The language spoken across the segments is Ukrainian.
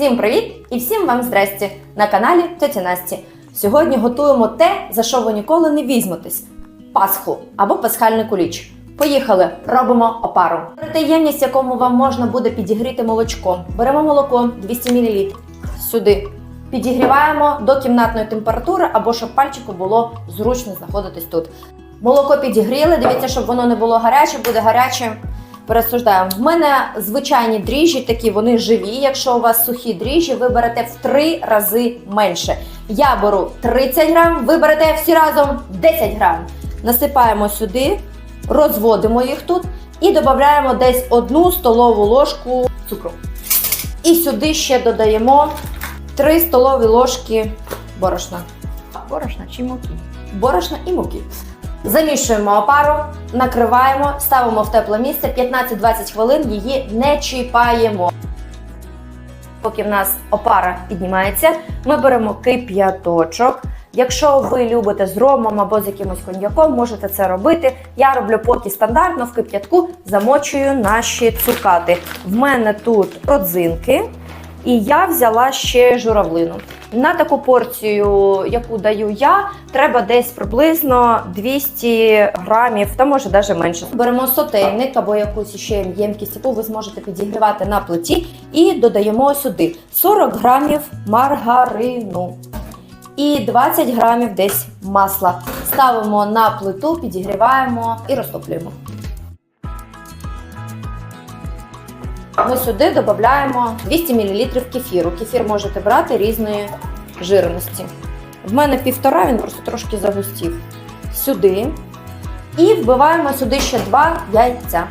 Всім привіт і всім вам здрасті на каналі Тьоті Насті. Сьогодні готуємо те, за що ви ніколи не візьметесь: пасху або пасхальний куліч. Поїхали, робимо опару. Берете ємність, якому вам можна буде підігріти молочко. Беремо молоко 200 мл сюди. Підігріваємо до кімнатної температури або щоб пальчику було зручно знаходитись тут. Молоко підігріли, дивіться, щоб воно не було гаряче, буде гаряче. Пересуждаємо. В мене звичайні дріжджі такі, вони живі. Якщо у вас сухі дріжджі, ви берете в 3 рази менше. Я беру 30 грам, ви берете всі разом 10 грам. Насипаємо сюди, розводимо їх тут і додаємо десь одну столову ложку цукру. І сюди ще додаємо 3 столові ложки борошна. Борошна чи муки? Борошна і муки. Замішуємо опару, накриваємо, ставимо в тепле місце 15-20 хвилин, її не чіпаємо. Поки в нас опара піднімається, ми беремо кип'яточок. Якщо ви любите з ромом або з якимось коньяком, можете це робити. Я роблю поки стандартно в кип'ятку, замочую наші цукати. В мене тут родзинки, і я взяла ще журавлину. На таку порцію, яку даю я, треба десь приблизно 200 грамів, та може навіть менше. Беремо сотейник або якусь ще ємкість, яку ви зможете підігрівати на плиті, і додаємо сюди 40 грамів маргарину і 20 грамів десь масла. Ставимо на плиту, підігріваємо і розтоплюємо. Ми сюди додаємо 200 мл кефіру. Кефір можете брати різної жирності. В мене півтора, він просто трошки загустів. Сюди. І вбиваємо сюди ще два яйця.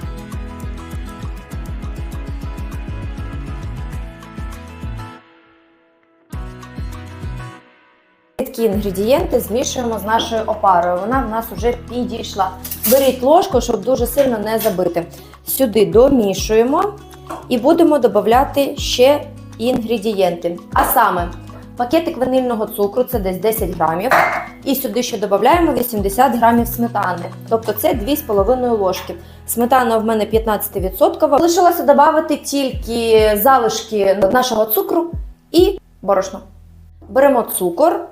Такі інгредієнти змішуємо з нашою опарою. Вона в нас вже підійшла. Беріть ложку, щоб дуже сильно не забити. Сюди домішуємо і будемо додати ще інгредієнти. А саме пакетик ванильного цукру це десь 10 грамів. І сюди ще додаємо 80 грамів сметани. Тобто це 2,5 ложки. Сметана в мене 15%. Лишилося додати тільки залишки нашого цукру і борошно. Беремо цукор,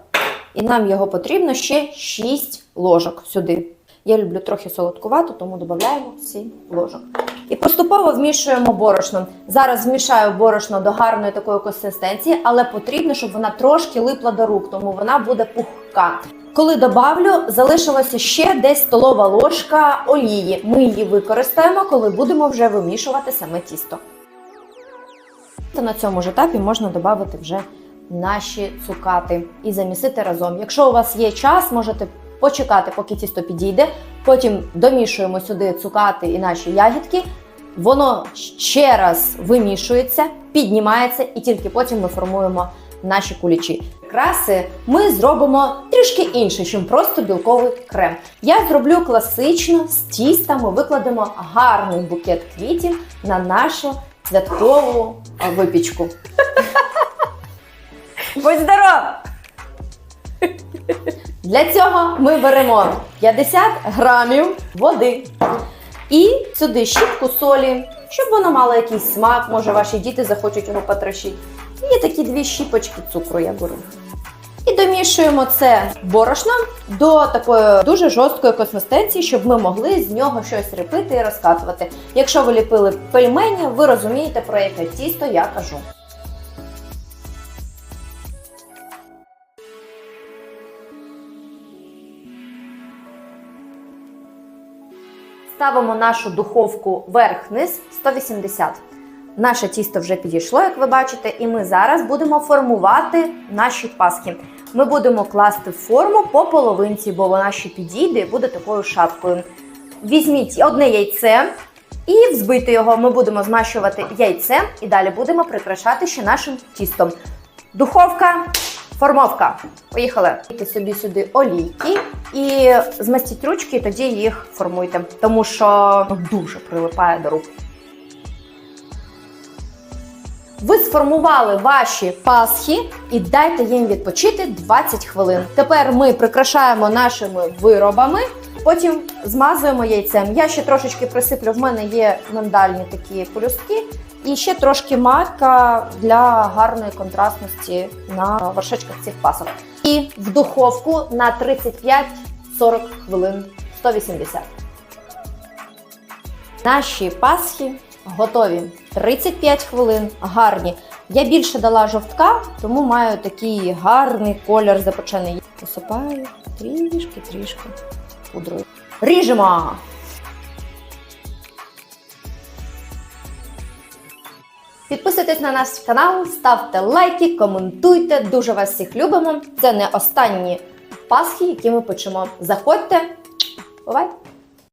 і нам його потрібно ще 6 ложок сюди. Я люблю трохи солодкувато, тому додаємо 7 ложок. І поступово вмішуємо борошно. Зараз змішаю борошно до гарної такої консистенції, але потрібно, щоб вона трошки липла до рук, тому вона буде пухка. Коли добавлю, залишилося ще десь столова ложка олії. Ми її використаємо, коли будемо вже вимішувати саме тісто. На цьому ж етапі можна додати вже наші цукати і замісити разом. Якщо у вас є час, можете почекати, поки тісто підійде. Потім домішуємо сюди цукати і наші ягідки. Воно ще раз вимішується, піднімається, і тільки потім ми формуємо наші кулічі. Краси ми зробимо трішки інше, ніж просто білковий крем. Я зроблю класично з тіста. Ми викладемо гарний букет квітів на нашу святкову випічку. Будь здоров! Для цього ми беремо 50 грамів води і сюди щіпку солі, щоб воно мало якийсь смак, може ваші діти захочуть його потрощити. І такі дві щіпочки цукру я беру. І домішуємо це борошно до такої дуже жорсткої консистенції, щоб ми могли з нього щось репити і розкатувати. Якщо ви ліпили пельмені, ви розумієте, про яке тісто я кажу. Ставимо нашу духовку верх-низ 180. Наше тісто вже підійшло, як ви бачите, і ми зараз будемо формувати наші пасхи. Ми будемо класти форму по половинці, бо вона ще підійде і буде такою шапкою. Візьміть одне яйце і взбити його. Ми будемо змащувати яйцем і далі будемо прикрашати ще нашим тістом. Духовка, формовка. Поїхали. Дайте собі сюди олійки і змастіть ручки, і тоді їх формуйте, тому що дуже прилипає до рук. Ви сформували ваші пасхи і дайте їм відпочити 20 хвилин. Тепер ми прикрашаємо нашими виробами, потім змазуємо яйцем. Я ще трошечки присиплю, в мене є миндальні такі полюстки, І ще трошки мака для гарної контрастності на вершечках цих пасок. І в духовку на 35-40 хвилин 180. Наші пасхи готові 35 хвилин, гарні. Я більше дала жовтка, тому маю такий гарний колір запечений. Посипаю трішки-трішки пудрою. Ріжемо! Підписуйтесь на наш канал, ставте лайки, коментуйте. Дуже вас всіх любимо. Це не останні пасхи, які ми печемо. Заходьте. Бувай!